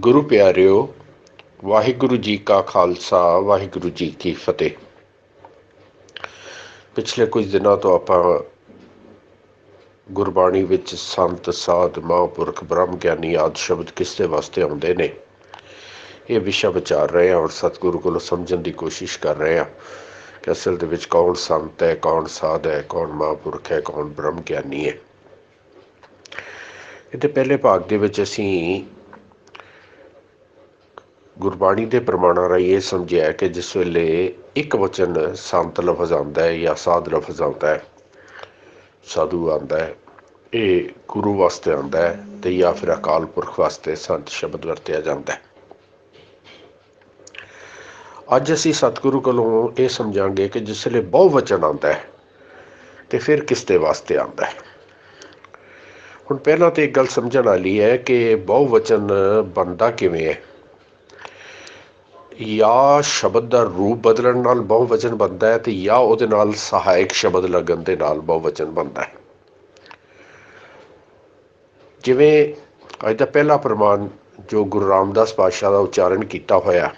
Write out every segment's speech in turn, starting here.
ਗੁਰੂ ਪਿਆਰਿਓ, ਵਾਹਿਗੁਰੂ ਜੀ ਕਾ ਖਾਲਸਾ, ਵਾਹਿਗੁਰੂ ਜੀ ਕੀ ਫਤਿਹ। ਪਿਛਲੇ ਕੁਝ ਦਿਨਾਂ ਤੋਂ ਆਪਾਂ ਗੁਰਬਾਣੀ ਵਿੱਚ ਸੰਤ, ਸਾਧ, ਮਹਾਂਪੁਰਖ, ਬ੍ਰਹਮ ਗਿਆਨੀ ਆਦ ਸ਼ਬਦ ਕਿਸ ਦੇ ਵਾਸਤੇ ਆਉਂਦੇ ਨੇ, ਇਹ ਵਿਸ਼ਾ ਵਿਚਾਰ ਰਹੇ ਹਾਂ ਔਰ ਸਤਿਗੁਰੂ ਕੋਲੋਂ ਸਮਝਣ ਦੀ ਕੋਸ਼ਿਸ਼ ਕਰ ਰਹੇ ਹਾਂ ਕਿ ਅਸਲ ਦੇ ਵਿੱਚ ਕੌਣ ਸੰਤ ਹੈ, ਕੌਣ ਸਾਧ ਹੈ, ਕੌਣ ਮਹਾਂਪੁਰਖ ਹੈ, ਕੌਣ ਬ੍ਰਹਮ ਗਿਆਨੀ ਹੈ। ਇਹਦੇ ਪਹਿਲੇ ਭਾਗ ਦੇ ਵਿੱਚ ਅਸੀਂ ਗੁਰਬਾਣੀ ਦੇ ਪ੍ਰਮਾਣਾਂ ਰਾਹੀਂ ਇਹ ਸਮਝਿਆ ਕਿ ਜਿਸ ਵੇਲੇ ਇੱਕ ਵਚਨ ਸੰਤ ਲਫ਼ਜ਼ ਆਉਂਦਾ ਹੈ ਜਾਂ ਸਾਧ ਲਫ਼ਜ਼ ਆਉਂਦਾ ਹੈ, ਸਾਧੂ ਆਉਂਦਾ ਹੈ, ਇਹ ਗੁਰੂ ਵਾਸਤੇ ਆਉਂਦਾ ਹੈ ਤੇ ਜਾਂ ਫਿਰ ਅਕਾਲ ਪੁਰਖ ਵਾਸਤੇ ਸੰਤ ਸ਼ਬਦ ਵਰਤਿਆ ਜਾਂਦਾ ਹੈ। ਅੱਜ ਅਸੀਂ ਸਤਿਗੁਰੂ ਕੋਲੋਂ ਇਹ ਸਮਝਾਂਗੇ ਕਿ ਜਿਸ ਵੇਲੇ ਬਹੁ ਵਚਨ ਆਉਂਦਾ ਹੈ, ਤੇ ਫਿਰ ਕਿਸ ਦੇ ਵਾਸਤੇ ਆਉਂਦਾ ਹੈ। ਹੁਣ ਪਹਿਲਾਂ ਤੇ ਇੱਕ ਗੱਲ ਸਮਝਣ ਵਾਲੀ ਹੈ ਕਿ ਬਹੁ ਵਚਨ ਬੰਦਾ ਕਿਵੇਂ ਹੈ? ਜਾਂ ਸ਼ਬਦ ਦਾ ਰੂਪ ਬਦਲਣ ਨਾਲ ਬਹੁਵਚਨ ਬਣਦਾ ਹੈ ਤੇ ਜਾਂ ਉਹਦੇ ਨਾਲ ਸਹਾਇਕ ਸ਼ਬਦ ਲੱਗਣ ਦੇ ਨਾਲ ਬਹੁਵਚਨ ਬਣਦਾ ਹੈ। ਜਿਵੇਂ ਅੱਜ ਦਾ ਪਹਿਲਾ ਪ੍ਰਮਾਣ ਜੋ ਗੁਰੂ ਰਾਮਦਾਸ ਪਾਤਸ਼ਾਹ ਦਾ ਉਚਾਰਨ ਕੀਤਾ ਹੋਇਆ,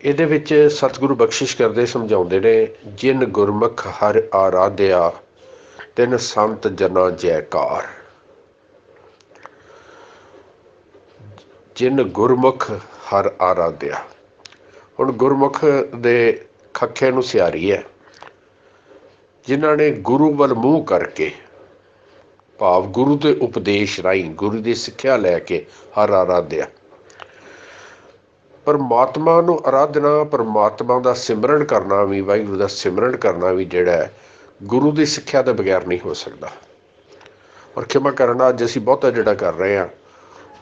ਇਹਦੇ ਵਿੱਚ ਸਤਿਗੁਰੂ ਬਖਸ਼ਿਸ਼ ਕਰਦੇ ਸਮਝਾਉਂਦੇ ਨੇ, ਜਿਨ ਗੁਰਮੁਖ ਹਰ ਆਰਾਧਿਆ, ਤਿਨ ਸੰਤ ਜਨਾ ਜੈਕਾਰ। ਜਿਨ ਗੁਰਮੁਖ ਹਰ ਆਰਾਧਿਆ। ਹੁਣ ਗੁਰਮੁਖ ਦੇ ਖੱਖੇ ਨੂੰ ਸਿਆਰੀ ਹੈ। ਜਿਨ੍ਹਾਂ ਨੇ ਗੁਰੂ ਵੱਲ ਮੂੰਹ ਕਰਕੇ ਭਾਵ ਗੁਰੂ ਦੇ ਉਪਦੇਸ਼ ਰਾਹੀਂ ਗੁਰੂ ਦੀ ਸਿੱਖਿਆ ਲੈ ਕੇ ਹਰ ਆਰਾਧਿਆ। ਪਰਮਾਤਮਾ ਨੂੰ ਆਰਾਧਨਾ, ਪਰਮਾਤਮਾ ਦਾ ਸਿਮਰਨ ਕਰਨਾ ਵੀ, ਵਾਹਿਗੁਰੂ ਦਾ ਸਿਮਰਨ ਕਰਨਾ ਵੀ ਜਿਹੜਾ ਹੈ, ਗੁਰੂ ਦੀ ਸਿੱਖਿਆ ਦੇ ਬਗੈਰ ਨਹੀਂ ਹੋ ਸਕਦਾ। ਔਰ ਖਿਮਾ ਕਰਨਾ ਅੱਜ ਅਸੀਂ ਬਹੁਤਾ ਜਿਹੜਾ ਕਰ ਰਹੇ ਹਾਂ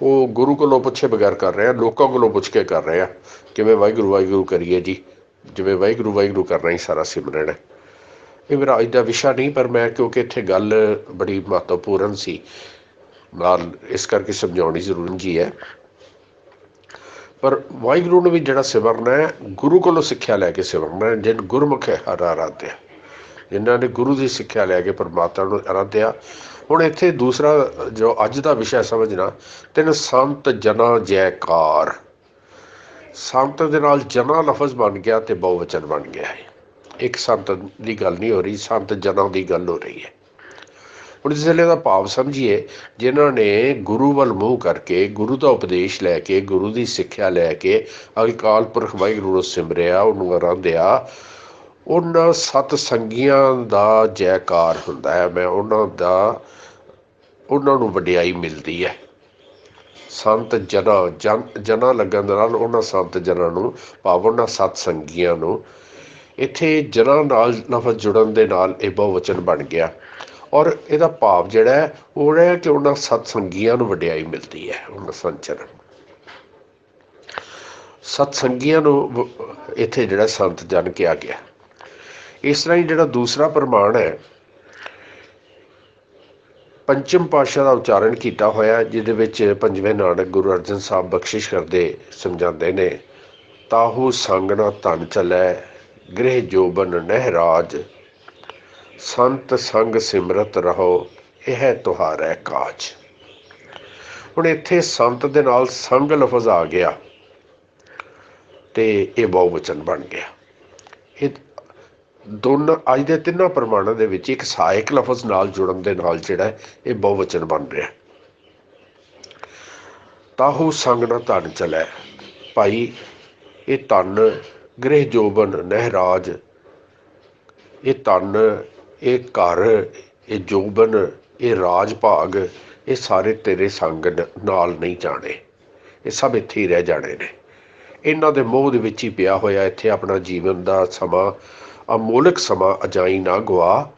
ਉਹ ਗੁਰੂ ਕੋਲੋਂ ਪੁੱਛੇ ਬਗੈਰ ਕਰ ਰਹੇ ਆ, ਲੋਕਾਂ ਕੋਲੋਂ ਪੁੱਛ ਕੇ ਕਰ ਰਹੇ ਆ ਕਿਵੇਂ ਵਾਹਿਗੁਰੂ ਵਾਹਿਗੁਰੂ ਕਰੀਏ ਜੀ, ਜਿਵੇਂ ਵਾਹਿਗੁਰੂ ਵਾਹਿਗੁਰੂ ਕਰਨਾ ਹੀ ਸਾਰਾ ਸਿਮਰਨ ਹੈ। ਇਹ ਮੇਰਾ ਅੱਜ ਦਾ ਵਿਸ਼ਾ ਨਹੀਂ, ਪਰ ਮੈਂ ਕਿਉਂਕਿ ਇੱਥੇ ਗੱਲ ਬੜੀ ਮਹੱਤਵਪੂਰਨ ਸੀ, ਨਾਲ ਇਸ ਕਰਕੇ ਸਮਝਾਉਣੀ ਜ਼ਰੂਰੀ ਜੀ ਹੈ। ਪਰ ਵਾਹਿਗੁਰੂ ਨੂੰ ਵੀ ਜਿਹੜਾ ਸਿਮਰਨਾ ਹੈ, ਗੁਰੂ ਕੋਲੋਂ ਸਿੱਖਿਆ ਲੈ ਕੇ ਸਿਮਰਨਾ ਹੈ, ਜਿਨ ਗੁਰਮੁਖ ਹੈ ਹਰ ਆਰਾਧਿਆ। ਜਿਨ੍ਹਾਂ ਨੇ ਗੁਰੂ ਦੀ ਸਿੱਖਿਆ ਲੈ ਕੇ ਪਰਮਾਤਮਾ ਨੂੰ ਆਰਾਧਿਆ ਹੁਣ ਇੱਥੇ ਦੂਸਰਾ ਜੋ ਅੱਜ ਦਾ ਵਿਸ਼ਾ ਸਮਝਣਾ, ਤਿੰਨ ਸੰਤ ਜਨਾ ਜੈਕਾਰ। ਸੰਤ ਦੇ ਨਾਲ ਜਨਾ ਲਫ਼ਜ਼ ਬਣ ਗਿਆ ਤੇ ਬਹੁਵਚਨ ਬਣ ਗਿਆ ਹੈ। ਇੱਕ ਸੰਤ ਦੀ ਗੱਲ ਨਹੀਂ ਹੋ ਰਹੀ, ਸੰਤ ਜਨਾ ਦੀ ਗੱਲ ਹੋ ਰਹੀ ਹੈ। ਹੁਣ ਇਸ ਵੇਲੇ ਦਾ ਭਾਵ ਸਮਝੀਏ, ਜਿਨ੍ਹਾਂ ਨੇ ਗੁਰੂ ਵੱਲ ਮੂੰਹ ਕਰਕੇ ਗੁਰੂ ਦਾ ਉਪਦੇਸ਼ ਲੈ ਕੇ, ਗੁਰੂ ਦੀ ਸਿੱਖਿਆ ਲੈ ਕੇ ਅਕਾਲ ਪੁਰਖ ਵਾਹਿਗੁਰੂ ਨੂੰ ਸਿਮਰਿਆ, ਉਹਨੂੰ ਆਰਾਧਿਆ ਉਹਨਾਂ ਸਤ ਸੰਗੀਆਂ ਦਾ ਜੈਕਾਰ ਹੁੰਦਾ ਹੈ। ਮੈਂ ਉਹਨਾਂ ਦਾ ਉਹਨਾਂ ਨੂੰ ਵਡਿਆਈ ਮਿਲਦੀ ਹੈ। ਸੰਤ ਜਨਾ ਜਨਾ ਲੱਗਣ ਦੇ ਨਾਲ ਉਹਨਾਂ ਸੰਤ ਜਨਾਂ ਨੂੰ ਭਾਵ ਉਹਨਾਂ ਸਤ ਸੰਗੀਆਂ ਨੂੰ, ਇੱਥੇ ਜਨਾਂ ਨਾਲ ਲਫ਼ਜ਼ ਜੁੜਨ ਦੇ ਨਾਲ ਇਹ ਬਹੁਵਚਨ ਬਣ ਗਿਆ। ਔਰ ਇਹਦਾ ਭਾਵ ਜਿਹੜਾ ਹੈ, ਉਹ ਹੈ ਕਿ ਉਹਨਾਂ ਸਤ ਸੰਗੀਆਂ ਨੂੰ ਵਡਿਆਈ ਮਿਲਦੀ ਹੈ, ਉਹਨਾਂ ਸੰਚਰਨ ਸਤ ਸੰਗੀਆਂ ਨੂੰ ਇੱਥੇ ਜਿਹੜਾ ਸੰਤ ਜਨ ਕਿਹਾ ਗਿਆ। ਇਸ ਤਰ੍ਹਾਂ ਹੀ ਜਿਹੜਾ ਦੂਸਰਾ ਪ੍ਰਮਾਣ ਹੈ ਪੰਚਮ ਪਾਤਸ਼ਾਹ ਦਾ ਉਚਾਰਨ ਕੀਤਾ ਹੋਇਆ, ਜਿਹਦੇ ਵਿੱਚ ਪੰਜਵੇਂ ਨਾਨਕ ਗੁਰੂ ਅਰਜਨ ਸਾਹਿਬ ਬਖਸ਼ਿਸ਼ ਕਰਦੇ ਸਮਝਾਉਂਦੇ ਨੇ, ਤਾਹੂ ਸੰਗ ਨਾ ਧਨ ਚਲੈ, ਗ੍ਰਹਿ ਜੋਬਨ ਨਹਿਰਾਜ। ਸੰਤ ਸੰਗ ਸਿਮਰਤ ਰਹੋ, ਇਹ ਤੁਹਾਰੈ ਕਾਜ ਹੁਣ ਇੱਥੇ ਸੰਤ ਦੇ ਨਾਲ ਸੰਗ ਲਫ਼ਜ਼ ਆ ਗਿਆ ਤੇ ਇਹ ਬਹੁਵਚਨ ਬਣ ਗਿਆ। ਇਹ ਦੋਨਾਂ, ਅੱਜ ਦੇ ਤਿੰਨਾਂ ਪ੍ਰਮਾਣਾਂ ਦੇ ਵਿੱਚ ਇੱਕ ਸਹਾਇਕ ਲਫ਼ਜ਼ ਨਾਲ ਜੁੜਨ ਦੇ ਨਾਲ ਜਿਹੜਾ ਇਹ ਬਹੁਵਚਨ ਬਣ ਰਿਹਾ ਤਾਹੂ ਸੰਗ ਨਾ ਧਨ ਚਲੈ, ਭਾਈ, ਇਹ ਧਨ ਗ੍ਰਹਿ ਜੋਬਨ ਨਹਿਰਾਜ, ਇਹ ਧਨ, ਇਹ ਘਰ, ਇਹ ਜੋਬਨ, ਇਹ ਰਾਜ ਭਾਗ, ਇਹ ਸਾਰੇ ਤੇਰੇ ਸੰਗ ਨਾਲ ਨਹੀਂ ਜਾਣੇ। ਇਹ ਸਭ ਇੱਥੇ ਹੀ ਰਹਿ ਜਾਣੇ ਨੇ। ਇਹਨਾਂ ਦੇ ਮੋਹ ਦੇ ਵਿੱਚ ਹੀ ਪਿਆ ਹੋਇਆ ਇੱਥੇ ਆਪਣਾ ਜੀਵਨ ਦਾ ਸਮਾਂ ਅਮੋਲਕ ਸਮਾਂ ਅਜਾਈ ਨਾ ਗਵਾ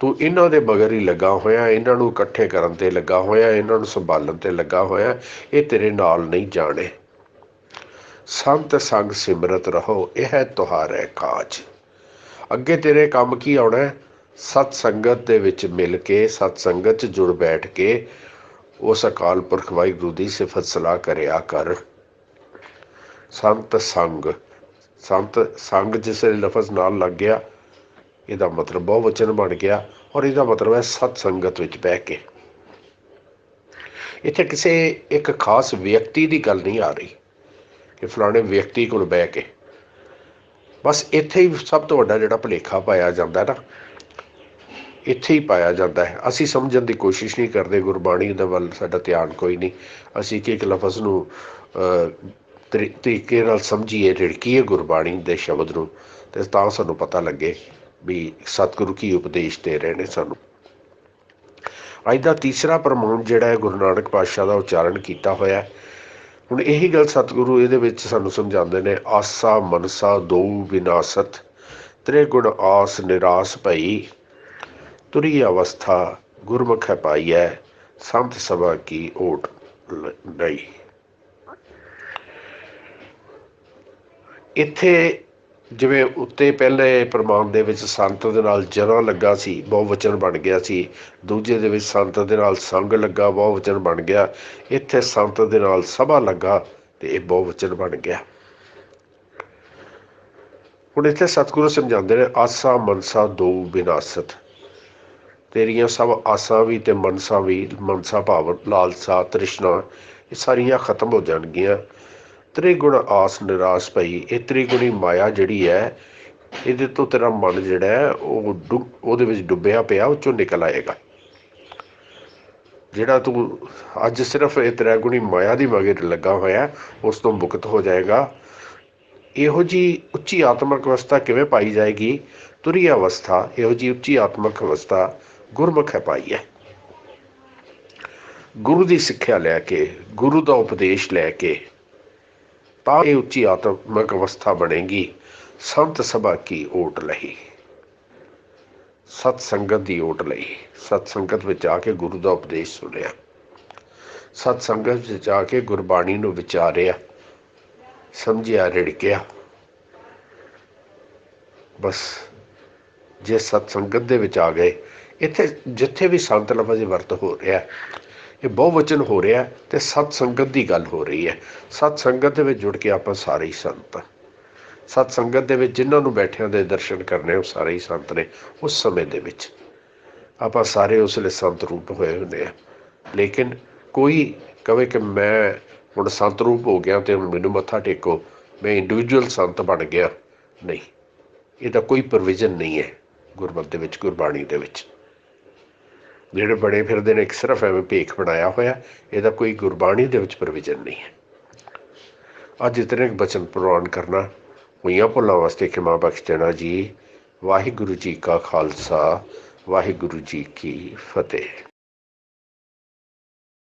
ਤੂੰ ਇਹਨਾਂ ਦੇ ਮਗਰ ਹੀ ਲੱਗਾ ਹੋਇਆ, ਇਹਨਾਂ ਨੂੰ ਇਕੱਠੇ ਕਰਨ ਤੇ ਲੱਗਾ ਹੋਇਆ, ਇਹਨਾਂ ਨੂੰ ਸੰਭਾਲਣ ਤੇ ਲੱਗਾ ਹੋਇਆ, ਇਹ ਤੇਰੇ ਨਾਲ ਨਹੀਂ ਜਾਣੇ। ਸੰਤ ਸੰਗ ਸਿਮਰਤ ਰਹੋ, ਇਹ ਹੈ ਤੁਹਾਰੇ ਕਾਜ। ਅੱਗੇ ਤੇਰੇ ਕੰਮ ਕੀ ਆਉਣਾ ਸਤ ਸੰਗਤ ਦੇ ਵਿੱਚ ਮਿਲ ਕੇ, ਸਤ ਸੰਗਤ 'ਚ ਜੁੜ ਬੈਠ ਕੇ, ਉਸ ਅਕਾਲ ਪੁਰਖ ਵਾਹਿਗੁਰੂ ਦੀ ਸਿਫਤ ਸਲਾਹ ਕਰਿਆ ਕਰ। ਸੰਤ ਸੰਗ ਸੰਤ ਸੰਗ ਜਿਸ ਲਫ਼ਜ਼ ਨਾਲ ਲੱਗ ਗਿਆ, ਇਹਦਾ ਮਤਲਬ ਬਹੁਵਚਨ ਬਣ ਗਿਆ ਔਰ ਇਹਦਾ ਮਤਲਬ ਹੈ ਸਤ ਸੰਗਤ ਵਿੱਚ ਬਹਿ ਕੇ। ਇੱਥੇ ਕਿਸੇ ਇੱਕ ਖਾਸ ਵਿਅਕਤੀ ਦੀ ਗੱਲ ਨਹੀਂ ਆ ਰਹੀ ਕਿ ਫਲਾਣੇ ਵਿਅਕਤੀ ਕੋਲ ਬਹਿ ਕੇ। ਬਸ ਇੱਥੇ ਹੀ ਸਭ ਤੋਂ ਵੱਡਾ ਜਿਹੜਾ ਭੁਲੇਖਾ ਪਾਇਆ ਜਾਂਦਾ ਨਾ, ਇੱਥੇ ਹੀ ਪਾਇਆ ਜਾਂਦਾ ਹੈ। ਅਸੀਂ ਸਮਝਣ ਦੀ ਕੋਸ਼ਿਸ਼ ਨਹੀਂ ਕਰਦੇ ਗੁਰਬਾਣੀ ਦੇ ਵੱਲ, ਸਾਡਾ ਧਿਆਨ ਕੋਈ ਨਹੀਂ। ਅਸੀਂ ਕਿ ਇੱਕ ਲਫ਼ਜ਼ ਨੂੰ ਤਰੀਕੇ ਨਾਲ ਸਮਝੀਏ ਰਿੜਕੀਏ ਗੁਰਬਾਣੀ ਦੇ ਸ਼ਬਦ ਨੂੰ, ਤੇ ਤਾਂ ਸਾਨੂੰ ਪਤਾ ਲੱਗੇ ਵੀ ਸਤਿਗੁਰੂ ਕੀ ਉਪਦੇਸ਼ ਦੇ ਰਹੇ ਨੇ ਸਾਨੂੰ। ਅੱਜ ਦਾ ਤੀਸਰਾ ਪ੍ਰਮਾਣ ਜਿਹੜਾ ਹੈ, ਗੁਰੂ ਨਾਨਕ ਪਾਤਸ਼ਾਹ ਦਾ ਉਚਾਰਨ ਕੀਤਾ ਹੋਇਆ ਹੈ। ਹੁਣ ਇਹੀ ਗੱਲ ਸਤਿਗੁਰੂ ਇਹਦੇ ਵਿੱਚ ਸਾਨੂੰ ਸਮਝਾਉਂਦੇ ਨੇ, ਆਸਾ ਮਨਸਾ ਦੋ ਵਿਨਾਸਤ ਤ੍ਰੇ ਗੁਣ ਆਸ ਨਿਰਾਸ ਭਈ, ਤੁਰੀ ਅਵਸਥਾ ਗੁਰਮੁਖ ਹੈ ਪਾਈਐ, ਸੰਤ ਸਭਾ ਕੀ ਓਟ ਲ- ਇੱਥੇ ਜਿਵੇਂ ਉੱਤੇ ਪਹਿਲੇ ਪ੍ਰਮਾਣ ਦੇ ਵਿੱਚ ਸੰਤ ਦੇ ਨਾਲ ਜਰਾ ਲੱਗਾ ਸੀ ਬਹੁਵਚਨ ਬਣ ਗਿਆ ਸੀ, ਦੂਜੇ ਦੇ ਵਿੱਚ ਸੰਤ ਦੇ ਨਾਲ ਸੰਗ ਲੱਗਾ ਬਹੁਵਚਨ ਬਣ ਗਿਆ, ਇੱਥੇ ਸੰਤ ਦੇ ਨਾਲ ਸਭਾ ਲੱਗਾ ਤੇ ਇਹ ਬਹੁਵਚਨ ਬਣ ਗਿਆ। ਹੁਣ ਇੱਥੇ ਸਤਿਗੁਰੂ ਸਮਝਾਉਂਦੇ ਨੇ, ਆਸਾ ਮਨਸਾ ਦੋ ਵਿਨਾਸਤ ਤੇਰੀਆਂ ਸਭ ਆਸਾਂ ਵੀ ਤੇ ਮਨਸਾ ਵੀ, ਮਨਸਾ ਭਾਵ ਲਾਲਸਾ, ਤ੍ਰਿਸ਼ਨਾ, ਇਹ ਸਾਰੀਆਂ ਖਤਮ ਹੋ ਜਾਣਗੀਆਂ। ਤ੍ਰਿਗੁਣ ਆਸ ਨਿਰਾਸ਼ ਭਈ ਇਹ ਤ੍ਰਿਗੁਣੀ ਮਾਇਆ ਜਿਹੜੀ ਹੈ, ਇਹਦੇ ਤੋਂ ਤੇਰਾ ਮਨ ਜਿਹੜਾ ਉਹ ਉਹਦੇ ਵਿੱਚ ਡੁੱਬਿਆ ਪਿਆ, ਉਹ ਚੋਂ ਨਿਕਲ ਆਏਗਾ। ਜਿਹੜਾ ਤੂੰ ਅੱਜ ਸਿਰਫ ਇਹ ਤ੍ਰਿਗੁਣੀ ਮਾਇਆ ਦੀ ਮਗਰ ਲੱਗਾ ਹੋਇਆ, ਉਸ ਤੋਂ ਮੁਕਤ ਹੋ ਜਾਏਗਾ। ਇਹੋ ਜੀ ਉੱਚੀ ਆਤਮਿਕ ਅਵਸਥਾ ਕਿਵੇਂ ਪਾਈ ਜਾਏਗੀ? ਤੁਰੀ ਅਵਸਥਾ, ਇਹੋ ਜੀ ਉੱਚੀ ਆਤਮਿਕ ਅਵਸਥਾ ਗੁਰਮੁਖ ਹੈ ਪਾਈ ਹੈ। ਗੁਰੂ ਦੀ ਸਿੱਖਿਆ ਲੈ ਕੇ, ਗੁਰੂ ਦਾ ਉਪਦੇਸ਼ ਲੈ ਕੇ ਤਾਂ ਇਹ ਉੱਚੀ ਆਤਮਿਕ ਅਵਸਥਾ ਬਣੇਗੀ। ਸੰਤ ਸਭਾ ਕੀ ਓਟ ਲਈ? ਸਤ ਸੰਗਤ ਦੀ ਓਟ ਲਈ। ਸਤ ਸੰਗਤ ਵਿੱਚ ਆ ਕੇ ਗੁਰੂ ਦਾ ਉਪਦੇਸ਼ ਸੁਣਿਆ। ਸਤ ਸੰਗਤ ਵਿੱਚ ਆ ਕੇ ਗੁਰਬਾਣੀ ਨੂੰ ਵਿਚਾਰਿਆ। ਸਮਝਿਆ, ਰਿੜਕਿਆ। ਬਸ, ਜੇ ਸਤ ਸੰਗਤ ਦੇ ਵਿੱਚ ਆ ਗਏ, ਇੱਥੇ ਜਿੱਥੇ ਵੀ ਸੰਤ ਲਫ਼ਜ਼ ਦੀ ਵਰਤ ਹੋ ਰਿਹਾ ਇਹ ਬਹੁਵਚਨ ਹੋ ਰਿਹਾ ਹੈ ਤੇ ਸਤ ਸੰਗਤ ਦੀ ਗੱਲ ਹੋ ਰਹੀ ਹੈ। ਸਤ ਸੰਗਤ ਦੇ ਵਿੱਚ ਜੁੜ ਕੇ ਆਪਾਂ ਸਾਰੇ ਹੀ ਸੰਤ ਹਾਂ। ਸਤ ਸੰਗਤ ਦੇ ਵਿੱਚ ਜਿਨ੍ਹਾਂ ਨੂੰ ਬੈਠਿਆਂ ਦੇ ਦਰਸ਼ਨ ਕਰਨੇ ਉਹ ਸਾਰੇ ਹੀ ਸੰਤ ਨੇ ਉਸ ਸਮੇਂ ਦੇ ਵਿੱਚ। ਆਪਾਂ ਸਾਰੇ ਉਸ ਲਈ ਸੰਤ ਰੂਪ ਹੋਏ ਹੁੰਦੇ ਆ। ਲੇਕਿਨ ਕੋਈ ਕਵੇ ਕਿ ਮੈਂ ਹੁਣ ਸੰਤ ਰੂਪ ਹੋ ਗਿਆ ਤੇ ਹੁਣ ਮੈਨੂੰ ਮੱਥਾ ਟੇਕੋ, ਮੈਂ ਇੰਡੀਵਿਜੂਅਲ ਸੰਤ ਬਣ ਗਿਆ। ਨਹੀਂ। ਇਹਦਾ ਕੋਈ ਪ੍ਰੋਵੀਜ਼ਨ ਨਹੀਂ ਹੈ ਗੁਰਮਤਿ ਦੇ ਵਿੱਚ, ਗੁਰਬਾਣੀ ਦੇ ਵਿੱਚ। ਜਿਹੜੇ ਬਣੇ ਫਿਰਦੇ ਨੇ, ਇੱਕ ਸਿਰਫ ਐਵੇਂ ਭੇਖ ਬਣਾਇਆ ਹੋਇਆ, ਇਹਦਾ ਕੋਈ ਗੁਰਬਾਣੀ ਦੇ ਵਿੱਚ ਪ੍ਰੋਵੀਜ਼ਨ ਨਹੀਂ ਹੈ। ਅੱਜ ਇਤਨੇ ਬਚਨ ਪ੍ਰਵਾਨ ਕਰਨਾ ਹੋਈਆਂ ਭੁੱਲਾਂ ਵਾਸਤੇ ਖਿਮਾ ਬਖਸ਼ ਦੇਣਾ ਜੀ। ਵਾਹਿਗੁਰੂ ਜੀ ਕਾ ਖਾਲਸਾ, ਵਾਹਿਗੁਰੂ ਜੀ ਕੀ ਫਤਿਹ।